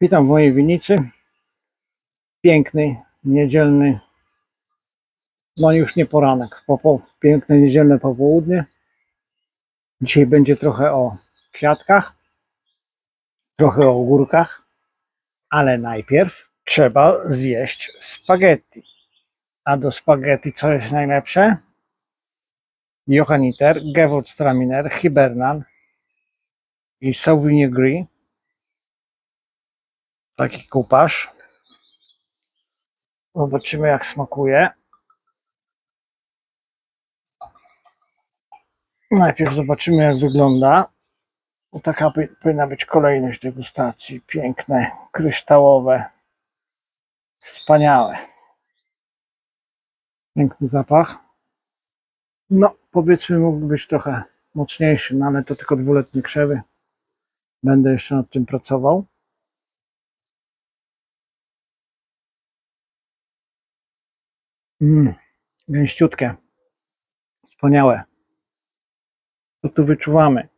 Witam w mojej winnicy. Piękny, niedzielny, no już nie poranek, popo, piękne niedzielne popołudnie. Dzisiaj będzie trochę o kwiatkach, trochę o ogórkach, ale najpierw trzeba zjeść spaghetti. A do spaghetti co jest najlepsze? Johanniter, Gewürztraminer, Hibernal i Sauvignon Gris taki kupasz. Zobaczymy jak smakuje. Najpierw zobaczymy jak wygląda. Taka powinna być kolejność degustacji. Piękne, kryształowe, wspaniałe. Piękny zapach. No, powiedzmy mógłby być trochę mocniejszy, no ale to tylko dwuletnie krzewy. Będę jeszcze nad tym pracował. Mm, gęściutkie. Wspaniałe. Co tu wyczuwamy?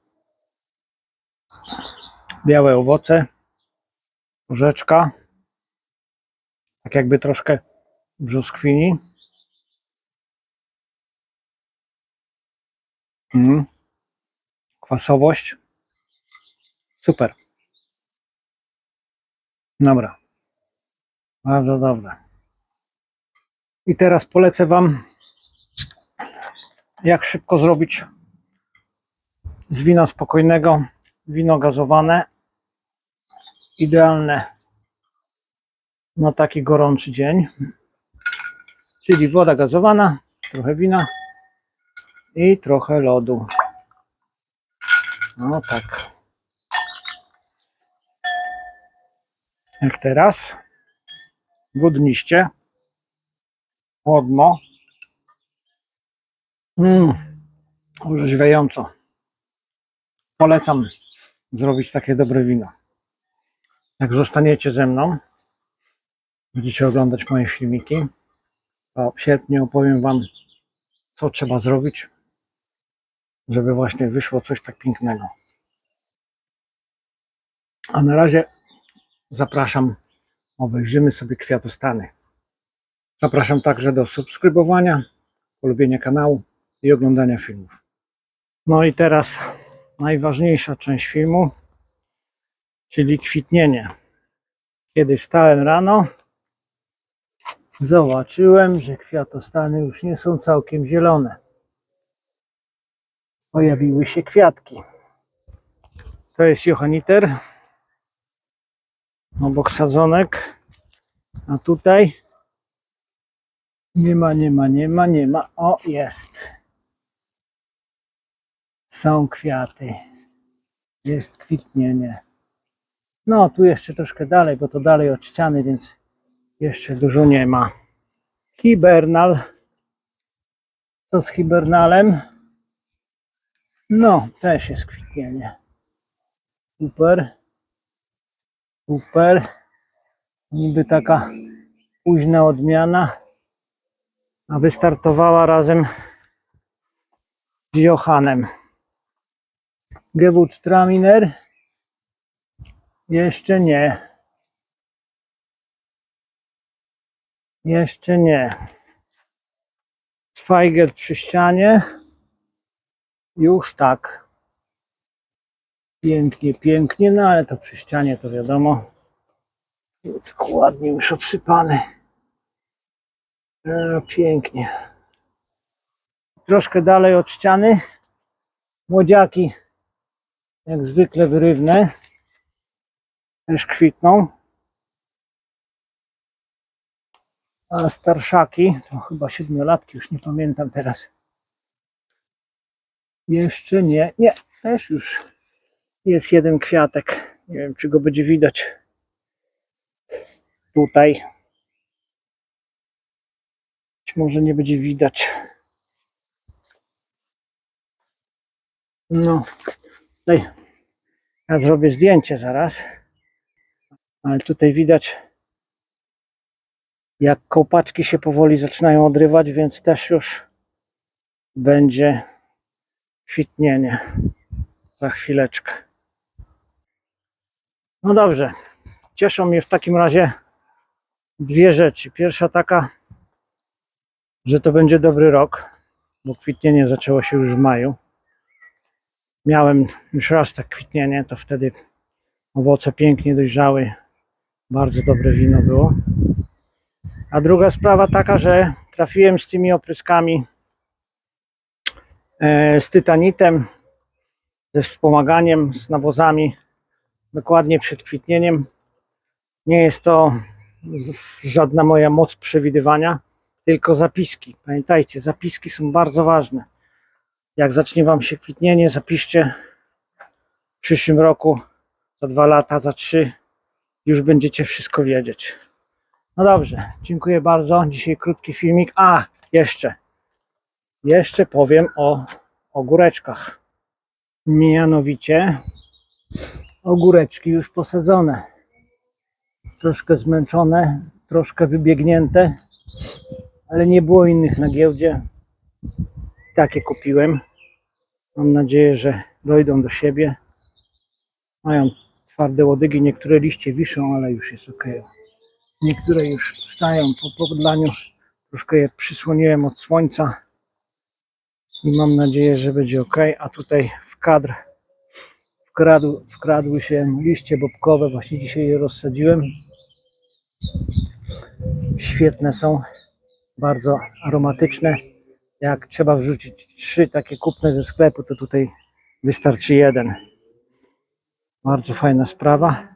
Białe owoce, rzeczka, tak jakby troszkę brzoskwini. Mm. Kwasowość. Super. Dobra. Bardzo dobre. I teraz polecę Wam, jak szybko zrobić z wina spokojnego wino gazowane. Idealne na taki gorący dzień. Czyli woda gazowana, trochę wina i trochę lodu. No tak. Jak teraz. Wodniście chłodno. Mmm, orzeźwiająco. Polecam zrobić takie dobre wino. Jak zostaniecie ze mną, będziecie oglądać moje filmiki, to w sierpniu opowiem Wam, co trzeba zrobić, żeby właśnie wyszło coś tak pięknego. A na razie zapraszam, obejrzymy sobie kwiatostany. Zapraszam także do subskrybowania, polubienia kanału i oglądania filmów. No i teraz najważniejsza część filmu, czyli kwitnienie. Kiedy wstałem rano, zobaczyłem, że kwiatostany już nie są całkiem zielone. Pojawiły się kwiatki. To jest Johanniter, obok sadzonek, a tutaj nie ma, nie ma, nie ma, nie ma. O, jest. Są kwiaty. Jest kwitnienie. No, tu jeszcze troszkę dalej, bo to dalej od ściany, więc jeszcze dużo nie ma. Hibernal. Co z hibernalem? No, też jest kwitnienie. Super. Super. Niby taka późna odmiana wystartowała razem z Johanem. Gewürztraminer jeszcze nie. Jeszcze nie. Zweigert przy ścianie. Już tak. Pięknie, pięknie, no ale to przy ścianie to wiadomo. Ładnie już obsypany. E, pięknie. Troszkę dalej od ściany. Młodziaki, jak zwykle wyrywne, też kwitną. A starszaki, to chyba siedmiolatki, już nie pamiętam teraz. Jeszcze nie, nie, też już jest jeden kwiatek. Nie wiem, czy go będzie widać tutaj. Może nie będzie widać. No, tutaj ja zrobię zdjęcie zaraz. Ale tutaj widać, jak kołpaczki się powoli zaczynają odrywać, więc też już będzie kwitnienie za chwileczkę. No dobrze, cieszą mnie w takim razie dwie rzeczy. Pierwsza taka, że to będzie dobry rok, bo kwitnienie zaczęło się już w maju. Miałem już raz tak kwitnienie, to wtedy owoce pięknie dojrzały, bardzo dobre wino było. A druga sprawa taka, że trafiłem z tymi opryskami e, z tytanitem, ze wspomaganiem, z nawozami dokładnie przed kwitnieniem. Nie jest to żadna moja moc przewidywania, tylko zapiski. Pamiętajcie, zapiski są bardzo ważne. Jak zacznie Wam się kwitnienie, zapiszcie w przyszłym roku, za dwa lata, za trzy, już będziecie wszystko wiedzieć. No dobrze, dziękuję bardzo. Dzisiaj krótki filmik. A, jeszcze. Jeszcze powiem o ogóreczkach. Mianowicie ogóreczki już posadzone. Troszkę zmęczone, troszkę wybiegnięte, ale nie było innych na giełdzie. Takie kupiłem. Mam nadzieję, że dojdą do siebie. Mają twarde łodygi, niektóre liście wiszą, ale już jest ok. Niektóre już wstają po podlaniu. Troszkę je przysłoniłem od słońca i mam nadzieję, że będzie ok. A tutaj w kadr wkradł, wkradły się liście bobkowe. Właśnie dzisiaj je rozsadziłem. Świetne są, bardzo aromatyczne. Jak trzeba wrzucić trzy takie kupne ze sklepu, to tutaj wystarczy jeden. Bardzo fajna sprawa.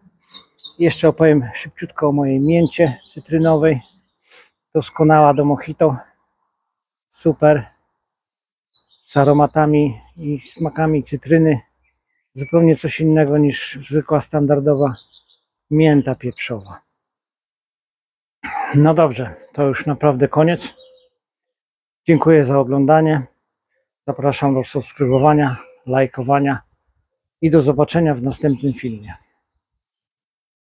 Jeszcze opowiem szybciutko o mojej mięcie cytrynowej. Doskonała do mojito. Super. Z aromatami i smakami cytryny. Zupełnie coś innego niż zwykła, standardowa mięta pieprzowa. No dobrze, to już naprawdę koniec. Dziękuję za oglądanie. Zapraszam do subskrybowania, lajkowania i do zobaczenia w następnym filmie.